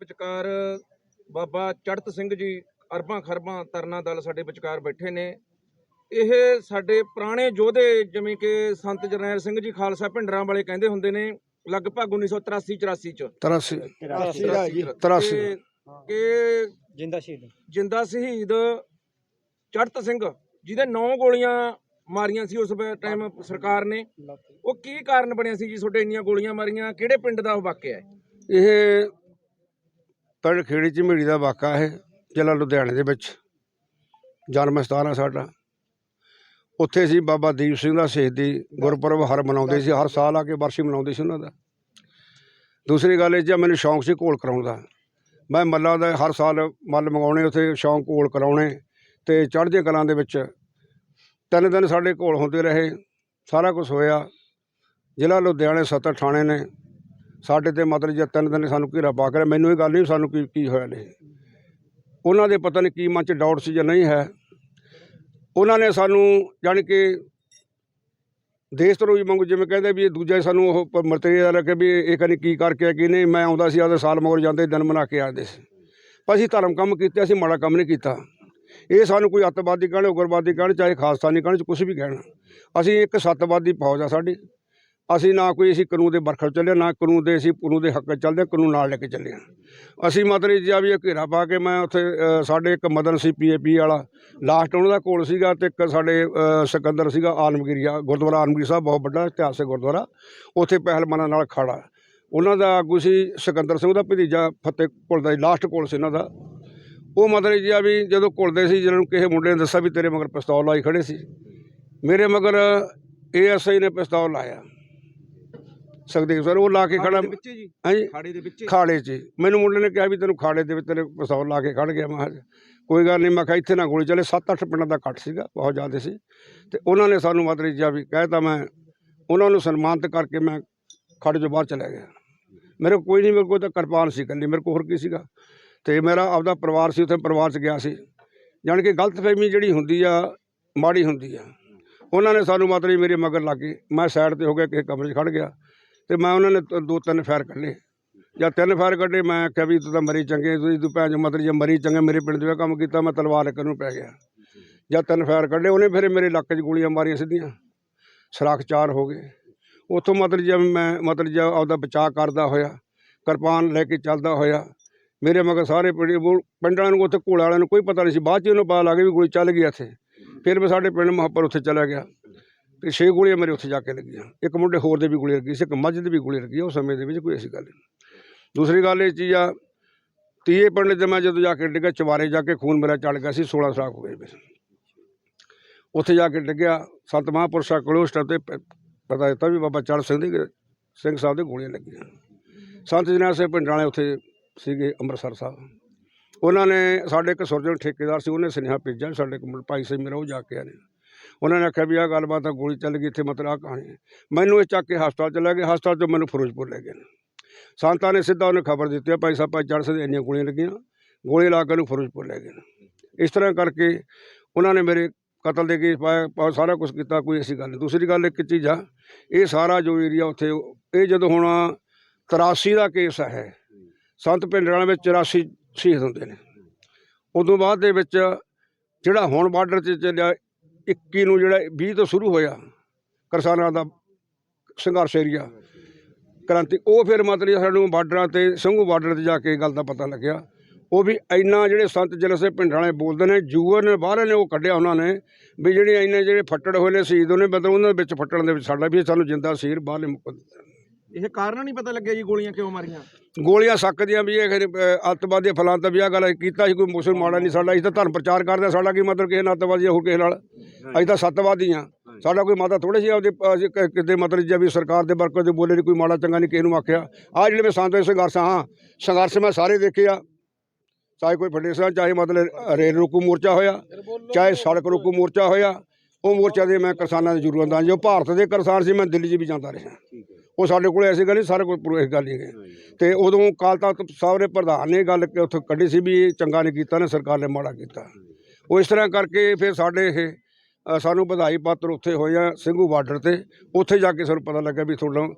ਵਿਚਕਾਰ ਬਾਬਾ ਚੜਤ ਸਿੰਘ ਜੀ ਅਰਬਾਂ ਖਰਬਾਂ ਤਰਨਾ ਦਲ ਸਾਡੇ ਵਿਚਕਾਰ ਬੈਠੇ ਨੇ। ਇਹ ਸਾਡੇ ਪੁਰਾਣੇ ਯੋਧੇ ਜਿਵੇਂ ਕਿ ਸੰਤ ਜਰਨੈਲ ਸਿੰਘ ਜੀ ਖਾਲਸਾ ਭਿੰਡਰਾਂ ਵਾਲੇ ਕਹਿੰਦੇ ਹੁੰਦੇ ਨੇ ਲਗਭਗ 1983 84 ਚ। 83 83 83 ਤੇ ਕਿ ਜਿੰਦਾ ਸ਼ਹੀਦ। ਜਿੰਦਾ ਸ਼ਹੀਦ ਚੜਤ ਸਿੰਘ ਜਿਹਦੇ 9 ਗੋਲੀਆਂ ਮਾਰੀਆਂ ਸੀ ਉਸ ਟਾਈਮ ਸਰਕਾਰ ਨੇ। ਉਹ ਕੀ ਕਾਰਨ ਬਣਿਆ ਸੀ ਜੀ ਤੁਹਾਡੇ ਇੰਨੀਆਂ ਗੋਲੀਆਂ ਮਾਰੀਆਂ? ਕਿਹੜੇ ਪਿੰਡ ਦਾ ਉਹ ਵਾਕਿਆ ਹੈ? ਇਹ ਪਿੰਡ ਖੇੜੀ ਝਮੇੜੀ ਦਾ ਵਾਕਾ ਹੈ ਜ਼ਿਲ੍ਹਾ ਲੁਧਿਆਣੇ ਦੇ ਵਿੱਚ। ਜਨਮ ਸਥਾਨ ਹੈ ਸਾਡਾ। ਉੱਥੇ ਅਸੀਂ ਬਾਬਾ ਦੀਪ ਸਿੰਘ ਦਾ ਸ਼ਹੀਦੀ ਗੁਰਪੁਰਬ ਹਰ ਮਨਾਉਂਦੇ ਸੀ, ਹਰ ਸਾਲ ਆ ਕੇ ਵਰਸ਼ੀ ਮਨਾਉਂਦੇ ਸੀ ਉਹਨਾਂ ਦਾ। ਦੂਸਰੀ ਗੱਲ ਇਹ ਜੀ ਮੈਨੂੰ ਸ਼ੌਂਕ ਸੀ ਘੋਲ ਕਰਾਉਣ ਦਾ। ਮੈਂ ਮੱਲਾਂ ਦਾ ਹਰ ਸਾਲ ਮੱਲ ਮੰਗਾਉਣੇ, ਉੱਥੇ ਸ਼ੌਂਕ ਘੋਲ ਕਰਾਉਣੇ ਤੇ ਚੜ੍ਹਦੇ ਕਲਾਂ ਦੇ ਵਿੱਚ ਤਿੰਨ ਦਿਨ ਸਾਡੇ ਘੋਲ ਹੁੰਦੇ ਰਹੇ, ਸਾਰਾ ਕੁਝ ਹੋਇਆ। ਜ਼ਿਲ੍ਹਾ ਲੁਧਿਆਣੇ ਸੱਤ ਥਾਣੇ ਨੇ ਸਾਡੇ ਤੇ ਮਤਲਬ ਜੇ ਤਿੰਨ ਦਿਨ ਸਾਨੂੰ ਘੇਰਾ ਪਾ ਕੇ ਮੈਨੂੰ ਇਹ ਗੱਲ ਨਹੀਂ ਸਾਨੂੰ ਕੀ ਕੀ ਹੋਇਆ ਨੇ। ਉਹਨਾਂ ਦੇ ਪਤਾ ਨਹੀਂ ਕੀ ਮਨ ਚ ਡਾਊਟ ਸੀ ਜਾਂ ਨਹੀਂ ਹੈ। ਉਹਨਾਂ ਨੇ ਸਾਨੂੰ ਜਾਣੀ ਕਿ ਦੇਸ਼ ਤਰੋਈ ਮੰਗੂ ਜਿਵੇਂ ਕਹਿੰਦੇ ਵੀ ਇਹ ਦੂਜਾ ਸਾਨੂੰ ਉਹ ਮਰਤੇਜ ਰੱਖੇ ਵੀ ਇਹ ਕਹਿੰਦੇ ਕੀ ਕਰਕੇ ਆ, ਕੀ ਨਹੀਂ। ਮੈਂ ਆਉਂਦਾ ਸੀ ਆਦੇ ਸਾਲ ਮਗਰ ਜਾਂਦੇ ਦਿਨ ਮਨਾ ਕੇ ਆਉਂਦੇ ਸੀ। ਪਰ ਅਸੀਂ ਧਰਮ ਕੰਮ ਕੀਤੇ ਅਸੀਂ ਮਾੜਾ ਕੰਮ ਨਹੀਂ ਕੀਤਾ। ਇਹ ਸਾਨੂੰ ਕੋਈ ਅੱਤਵਾਦੀ ਕਹਿਣ ਉਗਰਵਾਦੀ ਕਹਿਣ ਚਾਹੇ ਖਾਲਸਤਾਨੀ ਕਹਿਣ ਚ ਕੁਝ ਵੀ ਕਹਿਣ। ਅਸੀਂ ਇੱਕ ਸੱਤਵਾਦੀ ਫੌਜ ਆ ਸਾਡੀ। ਅਸੀਂ ਨਾ ਕੋਈ ਅਸੀਂ ਕਾਨੂੰਨ ਦੇ ਬਰਖਲ ਚੱਲੇ ਨਾ ਕਾਨੂੰਨ ਦੇ ਅਸੀਂ ਕਾਨੂੰਨ ਦੇ ਹੱਕ 'ਚ ਚੱਲਦੇ ਕਾਨੂੰਨ ਨਾਲ ਲੈ ਕੇ ਚੱਲੇ ਹਾਂ। ਅਸੀਂ ਮਤਲਬ ਜੀ ਆ ਵੀ ਇਹ ਘੇਰਾ ਪਾ ਕੇ ਮੈਂ ਉੱਥੇ ਸਾਡੇ ਇੱਕ ਮਦਨ ਸੀ ਪੀਏਪੀ ਵਾਲਾ ਲਾਸਟ ਉਹਨਾਂ ਦਾ ਕੋਲ ਸੀਗਾ ਤੇ ਇੱਕ ਸਾਡੇ ਅ, ਸਿਕੰਦਰ ਸੀਗਾ ਆਲਮਗੀਰੀਆ ਗੁਰਦੁਆਰਾ ਆਲਮਗੀਰ ਸਾਹਿਬ ਬਹੁਤ ਵੱਡਾ ਇਤਿਹਾਸਕ ਗੁਰਦੁਆਰਾ ਉੱਥੇ ਪਹਿਲਵਾਨਾਂ ਨਾਲ ਖੜਾ ਉਹਨਾਂ ਦਾ ਆਗੂ ਸੀ ਸਿਕੰਦਰ ਸਿੰਘ ਦਾ ਭਤੀਜਾ ਫਤਿਹ ਕੋਲ ਦਾ ਲਾਸਟ ਕੋਲ ਸੀ ਇਹਨਾਂ ਦਾ। ਉਹ ਮਤਲਬ ਜੀ ਆ ਵੀ ਜਦੋਂ ਘੁਲਦੇ ਸੀ ਜਿਹਨਾਂ ਨੂੰ ਕਿਸੇ ਮੁੰਡੇ ਨੇ ਦੱਸਿਆ ਵੀ ਤੇਰੇ ਮਗਰ ਪਿਸਤੌਲ ਲਾਈ ਖੜੇ ਸੀ। ਮੇਰੇ ਮਗਰ ਏਐਸਆਈ ਨੇ ਪਿਸਤੌਲ ਲਾਇਆ। ਸੁਖਦੇਵ ਸਰ ਉਹ ਲਾ ਕੇ ਖੜਾ ਵਿੱਚ ਜੀ। ਹਾਂਜੀ ਖਾੜੇ ਦੇ ਵਿੱਚ। ਖਾੜੇ 'ਚ। ਮੈਨੂੰ ਮੁੰਡੇ ਨੇ ਕਿਹਾ ਵੀ ਤੈਨੂੰ ਖਾੜੇ ਦੇ ਵਿੱਚ ਤੇਰੇ ਪਿਸਤੌਲ ਲਾ ਕੇ ਖੜ ਗਿਆ। ਮੈਂ ਕੋਈ ਗੱਲ ਨਹੀਂ ਮੈਂ ਕਿਹਾ ਇੱਥੇ ਨਾ ਗੋਲੀ ਚੱਲੇ। 7-8 ਪਿੰਡਾਂ ਦਾ ਇਕੱਠ ਸੀਗਾ ਬਹੁਤ ਜ਼ਿਆਦਾ ਸੀ। ਤੇ ਉਹਨਾਂ ਨੇ ਸਾਨੂੰ ਮਤਲਬ ਜਿਹਾ ਵੀ ਕਹਿਤਾ ਮੈਂ ਉਹਨਾਂ ਨੂੰ ਸਨਮਾਨਿਤ ਕਰਕੇ ਮੈਂ ਖੜ ਜੋ ਬਾਹਰ ਚਲਾ ਗਿਆ। ਮੇਰੇ ਕੋਲ ਕੋਈ ਨਹੀਂ ਮੇਰੇ ਕੋਲ ਤਾਂ ਕਿਰਪਾਨ ਸੀ ਇਕੱਲੀ ਮੇਰੇ ਕੋਲ ਹੋਰ ਕੀ ਸੀਗਾ? ਤੇ ਮੇਰਾ ਆਪਦਾ ਪਰਿਵਾਰ ਸੀ ਉੱਥੇ ਪਰਿਵਾਰ 'ਚ ਗਿਆ ਸੀ। ਜਾਣੀ ਕਿ ਗਲਤਫਹਿਮੀ ਜਿਹੜੀ ਹੁੰਦੀ ਆ ਮਾੜੀ ਹੁੰਦੀ ਆ। ਉਹਨਾਂ ਨੇ ਸਾਨੂੰ ਮਤਲਬ ਮੇਰੇ ਮਗਰ ਲੱਗ ਗਏ। ਮੈਂ ਸਾਈਡ ਤੇ ਹੋ ਗਿਆ ਕਿਸੇ ਕਮਰੇ 'ਚ ਖੜ ਗਿਆ। ਤੇ ਮੈਂ ਉਹਨਾਂ ਨੇ ਤ- ਦੋ ਤਿੰਨ ਫਾਇਰ ਕੱਢੇ। ਜਾਂ ਤਿੰਨ ਫਾਇਰ ਕੱਢੇ, ਮੈਂ ਕਿਹਾ ਵੀ ਤੂੰ ਤਾਂ ਮਰੀ ਚੰਗੇ ਤੁਸੀਂ ਤੂੰ ਭੈਣ ਚੋ ਮਤਲਬ ਜੇ ਮਰੀ ਚੰਗੇ, ਮੇਰੇ ਪਿੰਡ ਦੇ ਕੰਮ ਕੀਤਾ, ਮੈਂ ਤਲਵਾਰ ਲੈ ਕੇ ਪੈ ਗਿਆ। ਜਾਂ ਤਿੰਨ ਫਾਇਰ ਕੱਢੇ, ਉਹਨੇ ਫਿਰ ਮੇਰੇ ਲੱਕ 'ਚ ਗੋਲੀਆਂ ਮਾਰੀਆਂ ਸਿੱਧੀਆਂ। ਸਰਾਖ ਚਾਰ ਹੋ ਗਏ। ਉੱਥੋਂ ਮਤਲਬ ਜੇ ਮੈਂ, ਮਤਲਬ ਜੇ ਆਪਦਾ ਬਚਾਅ ਕਰਦਾ ਹੋਇਆ, ਕਿਰਪਾਨ ਲੈ ਕੇ ਚੱਲਦਾ ਹੋਇਆ, ਮੇਰੇ ਮਗਰ ਸਾਰੇ ਪਿੰਡ, ਉਹ ਪਿੰਡ ਵਾਲਿਆਂ ਨੂੰ, ਉੱਥੇ ਘੋੜ ਵਾਲਿਆਂ ਨੂੰ ਕੋਈ ਪਤਾ ਨਹੀਂ ਸੀ। ਬਾਅਦ 'ਚ ਉਹਨੂੰ ਪਤਾ ਲੱਗ ਗਿਆ ਵੀ ਗੋਲੀ ਚੱਲ ਗਈ ਇੱਥੇ। ਫਿਰ ਮੈਂ ਸਾਡੇ ਪਿੰਡ ਮਹਾਪੁਰ ਉੱਥੇ ਚਲਾ ਗਿਆ। ਤੇ ਛੇ ਗੋਲੀਆਂ ਮੇਰੇ ਉੱਥੇ ਜਾ ਕੇ ਲੱਗੀਆਂ। ਇੱਕ ਮੁੰਡੇ ਹੋਰ ਦੇ ਵੀ ਗੋਲੀ ਲੱਗੀ ਸੀ, ਇੱਕ ਮੱਝ ਦੇ ਵੀ ਗੋਲੀ ਲੱਗੀ ਉਸ ਸਮੇਂ ਦੇ ਵਿੱਚ ਕੋਈ ਐਸੀ ਗੱਲ ਨਹੀਂ। ਦੂਸਰੀ ਗੱਲ ਇਹ ਚੀਜ਼ ਆ, ਤੀਏ ਪਿੰਡ ਤੇ ਮੈਂ ਜਦੋਂ ਜਾ ਕੇ ਡਿੱਗਾ ਚਵਾਰੇ ਜਾ ਕੇ ਖੂਨ ਮੇਰਾ ਚੜ ਗਿਆ ਸੀ 16 ਸਾਲ ਹੋ ਗਏ ਮੇਰੇ ਉੱਥੇ ਜਾ ਕੇ ਡਿੱਗਿਆ, ਸੰਤ ਮਹਾਂਪੁਰਸ਼ਾਂ ਕੋਲ ਉਸ ਤੇ ਪਤਾ ਦਿੱਤਾ ਵੀ ਬਾਬਾ ਚੜ ਸਿੰਘ ਦੀ, ਸਿੰਘ ਸਾਹਿਬ ਦੇ ਗੋਲੀਆਂ ਲੱਗੀਆਂ। ਸੰਤ ਜਨੈਲ ਸਿੰਘ ਪਿੰਡ ਵਾਲੇ ਉੱਥੇ ਸੀਗੇ, ਅੰਮ੍ਰਿਤਸਰ ਸਾਹਿਬ। ਉਹਨਾਂ ਨੇ ਸਾਡੇ ਇੱਕ ਸੁਰਜਣ ਠੇਕੇਦਾਰ ਸੀ, ਉਹਨੇ ਸੁਨੇਹਾ ਭੇਜਿਆ ਵੀ ਸਾਡੇ ਇੱਕ ਭਾਈ ਸਿੰਘ ਮੇਰਾ, ਉਹ ਜਾ ਕੇ ਆਏ ਨੇ। ਉਹਨਾਂ ਨੇ ਆਖਿਆ ਵੀ ਆਹ ਗੱਲਬਾਤ ਆ ਗੋਲੀ ਚੱਲ ਗਈ, ਇੱਥੇ ਮਤਲਬ ਆ ਕਹਾਣੀ ਹੈ। ਮੈਨੂੰ ਇਹ ਚੱਕ ਕੇ ਹਸਪਤਾਲ ਚ ਲੈ ਗਏ, ਹਸਪਤਾਲ ਤੋਂ ਮੈਨੂੰ ਫਿਰੋਜ਼ਪੁਰ ਲੈ ਗਏ। ਨੇ ਸੰਤਾਂ ਨੇ ਸਿੱਧਾ ਉਹਨੇ ਖਬਰ ਦਿੱਤੀ ਆ ਭਾਈ ਸਾਹਿਬ, ਭਾਈ ਚੜ੍ਹ ਸਿੰਘ ਇੰਨੀਆਂ ਗੋਲੀਆਂ ਲੱਗੀਆਂ। ਗੋਲੀ ਲਾ ਕੇ ਉਹਨੂੰ ਫਿਰੋਜ਼ਪੁਰ ਲੈ ਗਏ। ਨੇ ਇਸ ਤਰ੍ਹਾਂ ਕਰਕੇ ਉਹਨਾਂ ਨੇ ਮੇਰੇ ਕਤਲ ਦੇ ਕੇਸ ਪਾਇਆ ਪਾ- ਸਾਰਾ ਕੁਝ ਕੀਤਾ, ਕੋਈ ਐਸੀ ਗੱਲ ਨਹੀਂ। ਦੂਸਰੀ ਗੱਲ ਇੱਕ ਚੀਜ਼ ਆ, ਇਹ ਸਾਰਾ ਜੋ ਏਰੀਆ ਉੱਥੇ, ਇਹ ਜਦੋਂ ਹੁਣ 83 ਦਾ ਕੇਸ ਹੈ, ਸੰਤ ਪਿੰਡਰਾਂ ਵਿੱਚ 84 ਸ਼ਹੀਦ ਹੁੰਦੇ ਨੇ। ਉਦੋਂ ਬਾਅਦ ਦੇ ਵਿੱਚ ਜਿਹੜਾ ਹੁਣ ਬਾਰਡਰ 'ਚ ਚੱਲਿਆ 21 ਨੂੰ ਜਿਹੜਾ 20 ਤੋਂ ਸ਼ੁਰੂ ਹੋਇਆ, ਕਿਸਾਨਾਂ ਦਾ ਸੰਘਰਸ਼ ਏਰੀਆ ਕ੍ਰਾਂਤੀ, ਉਹ ਫਿਰ ਮਤਲਬ ਸਾਨੂੰ ਬਾਰਡਰਾਂ ਤੇ, ਸਿੰਘੂ ਬਾਰਡਰ ਤੇ ਜਾ ਕੇ ਗੱਲ ਦਾ ਪਤਾ ਲੱਗਿਆ। ਉਹ ਵੀ ਇੰਨਾ ਜਿਹੜੇ ਸੰਤ ਜਲਸੇ ਪਿੰਡਾਂ ਵਾਲੇ ਬੋਲਦੇ ਨੇ ਜੂਅਰ ਨੇ ਬਾਹਰ ਨੇ, ਉਹ ਕੱਢਿਆ ਉਹਨਾਂ ਨੇ ਵੀ ਜਿਹੜੇ ਇੰਨੇ ਜਿਹੜੇ ਫੱਟੜ ਹੋਏ ਨੇ ਸ਼ਹੀਦ, ਉਹਨੇ ਮਤਲਬ ਉਹਨਾਂ ਦੇ ਵਿੱਚ ਫੱਟਣ ਦੇ ਵਿੱਚ ਸਾਡਾ ਵੀ ਸਾਨੂੰ ਜਿੰਦਾ ਸੀਰ ਬਾਹਰਲੇ ਮੁੱਕ ਦਿੱਤਾ ਇਹ ਕਾਰਨ ਨਹੀਂ ਪਤਾ ਲੱਗਿਆ ਜੀ ਗੋਲੀਆਂ ਕਿਉਂ ਮਾਰੀਆਂ? ਗੋਲੀਆਂ ਸਕਦੀਆਂ ਵੀ ਇਹ ਅੱਤਵਾਦੀ ਫਲਾਂ ਤਾਂ ਵੀ ਆਹ ਗੱਲ ਕੀਤਾ ਸੀ ਕੋਈ ਮੁਸਲਮਾਨ ਮਾੜਾ ਨਹੀਂ ਸਾਡਾ ਅਸੀਂ ਤਾਂ ਧਰਮ ਪ੍ਰਚਾਰ ਕਰਦੇ ਹਾਂ, ਸਾਡਾ ਕੀ ਮਤਲਬ ਕਿਸੇ ਨਾਲ ਅੱਤਵਾਦੀ ਹੋਰ ਕਿਸੇ ਨਾਲ? ਅਸੀਂ ਤਾਂ ਸੱਤਵਾਦੀ ਹਾਂ। ਸਾਡਾ ਕੋਈ ਮਾਤਾ ਥੋੜੇ ਸੀ ਆਪਦੇ ਕ- ਕਿਤੇ ਮਤਲਬ ਜੇ ਵੀ ਸਰਕਾਰ ਦੇ ਵਰਕਰ ਦੇ ਬੋਲੇ ਨਹੀਂ ਕੋਈ ਮਾੜਾ ਚੰਗਾ ਨਹੀਂ ਕਿਸੇ ਨੂੰ ਆਖਿਆ। ਆ ਜਿਹੜੇ ਮੈਂ ਸੰਤ ਸੰਘਰਸ਼ ਹਾਂ ਸੰਘਰਸ਼ ਮੈਂ ਸਾਰੇ ਦੇਖੇ ਆ। ਚਾਹੇ ਕੋਈ ਫੱਡੇ ਸਾਂ ਚਾਹੇ ਮਤਲਬ ਰੇਲ ਰੋਕੂ ਮੋਰਚਾ ਹੋਇਆ ਚਾਹੇ ਸੜਕ ਰੋਕੂ ਮੋਰਚਾ ਹੋਇਆ ਉਹ ਮੋਰਚਾ ਦੇ ਮੈਂ ਕਿਸਾਨਾਂ ਦੀ ਜ਼ਰੂਰਤ ਆ ਜੋ। ਭਾਰਤ ਦੇ ਕਿਸਾਨ ਸੀ ਮੈਂ ਦਿੱਲੀ 'ਚ ਵੀ ਜਾਂਦਾ ਰਿਹਾ। ਉਹ ਸਾਡੇ ਕੋਲ ਐਸੀ ਗੱਲ ਨਹੀਂ ਸਾਰੇ ਕੋਲ ਪੂਰੀ ਗੱਲ ਨਹੀਂ ਹੈ ਤੇ ਉਦੋਂ ਅਕਾਲ ਤਖਤ ਸਾਹਿਬ ਦੇ ਪ੍ਰਧਾਨ ਨੇ ਗੱਲ ਕਿ ਉੱਥੇ ਕੱਢੀ ਸੀ ਵੀ ਇਹ ਚੰਗਾ ਨਹੀਂ ਕੀਤਾ, ਨਾ ਸਰਕਾਰ ਨੇ ਮਾੜਾ ਕੀਤਾ। ਉਹ ਇਸ ਤਰ੍ਹਾਂ ਕਰਕੇ ਫਿਰ ਸਾਡੇ ਇਹ ਸਾਨੂੰ ਵਧਾਈ ਪੱਤਰ ਉੱਥੇ ਹੋਏ ਆ ਸਿੰਘੂ ਬਾਰਡਰ ਤੇ। ਉੱਥੇ ਜਾ ਕੇ ਸਾਨੂੰ ਪਤਾ ਲੱਗਾ ਵੀ ਤੁਹਾਡਾ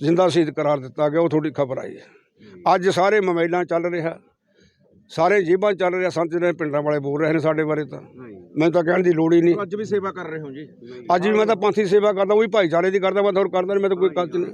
ਜ਼ਿੰਦਾ ਸ਼ਹੀਦ ਕਰਾਰ ਦਿੱਤਾ ਗਿਆ, ਉਹ ਤੁਹਾਡੀ ਖਬਰ ਆਈ ਹੈ। ਅੱਜ ਸਾਰੇ ਮੋਬਾਈਲਾਂ ਚੱਲ ਰਿਹਾ, ਸਾਰੇ ਜੀਬਾਂ ਚੱਲ ਰਿਹਾ, ਸੰਤ ਜਿਹੜੇ ਪਿੰਡਾਂ ਵਾਲੇ ਬੋਲ ਰਹੇ ਨੇ ਸਾਡੇ ਬਾਰੇ ਤਾਂ। ਮੈਨੂੰ ਤਾਂ ਕਹਿਣ ਦੀ ਲੋੜ ਹੀ ਨਹੀਂ। ਅੱਜ ਵੀ ਸੇਵਾ ਕਰ ਰਹੇ ਹੋ ਜੀ। ਅੱਜ ਵੀ ਮੈਂ ਤਾਂ ਪੰਥੀ ਸੇਵਾ ਕਰਦਾ ਉਹ ਵੀ ਭਾਈਚਾਰੇ ਦੀ ਕਰਦਾ ਮੈਂ ਤਾਂ ਹੋਰ ਕਰਦਾ ਨਹੀਂ ਮੈਂ ਤਾਂ ਕੋਈ ਕੱਚ ਨਹੀਂ।